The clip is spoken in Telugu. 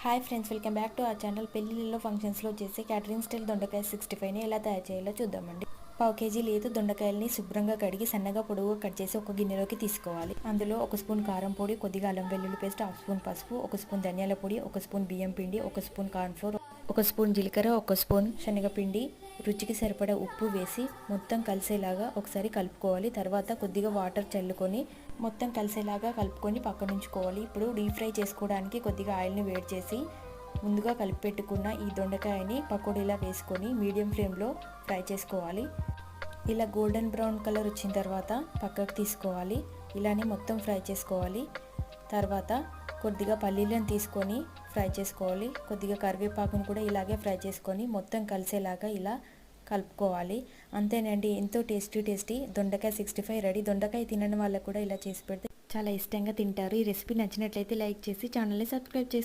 Hi friends welcome back to ఆ ఛానల్ పెళ్ళిళ్ళలో ఫంక్షన్స్లో చేసే క్యాటరింగ్ స్టైల్ దొండకాయ సిక్స్టీ ఫైవ్ని ఎలా తయారు చేయాలో చూద్దామండి. పావు కేజీ లేదు దొండకాయల్ని శుభ్రంగా కడిగి సన్నగా పొడవుగా కట్ చేసి ఒక గిన్నెలోకి తీసుకోవాలి. అందులో ఒక స్పూన్ కారం పొడి కొద్దిగా అల్లం వెల్లుల్లి పేస్ట్ హాఫ్ స్పూన్ పసుపు ఒక స్పూన్ ధనియాల పొడి ఒక స్పూన్ బియ్యం పిండి ఒక స్పూన్ కార్న్ఫ్లోర్ ఒక స్పూన్ జీలకర్ర ఒక స్పూన్ శనగపిండి రుచికి సరిపడ ఉప్పు వేసి మొత్తం కలిసేలాగా ఒకసారి కలుపుకోవాలి. తర్వాత కొద్దిగా వాటర్ చల్లుకొని మొత్తం కలిసేలాగా కలుపుకొని పక్కన ఉంచుకోవాలి ఇప్పుడు డీప్ ఫ్రై చేసుకోవడానికి కొద్దిగా ఆయిల్ని వేడి చేసి ముందుగా కలిపి పెట్టుకున్న ఈ దొండకాయని పకోడీలా వేసుకొని మీడియం ఫ్లేమ్లో ఫ్రై చేసుకోవాలి. ఇలా గోల్డెన్ బ్రౌన్ కలర్ వచ్చిన తర్వాత పక్కకు తీసుకోవాలి. ఇలానే మొత్తం ఫ్రై చేసుకోవాలి. తర్వాత కొద్దిగా పల్లీలను తీసుకొని ఫ్రై చేసుకోవాలి. కొద్దిగా కరివేపాకును కూడా ఇలాగే ఫ్రై చేసుకొని మొత్తం కలిసేలాగా ఇలా కలుపుకోవాలి. అంతేనండి ఎంతో టేస్టీ టేస్టీ దొండకాయ సిక్స్టీ ఫైవ్ రెడీ. దొండకాయ తినని వాళ్ళకు కూడా ఇలా చేసి పెడితే చాలా ఇష్టంగా తింటారు. ఈ రెసిపీ నచ్చినట్లయితే లైక్ చేసి ఛానల్ని సబ్స్క్రైబ్ చేసుకో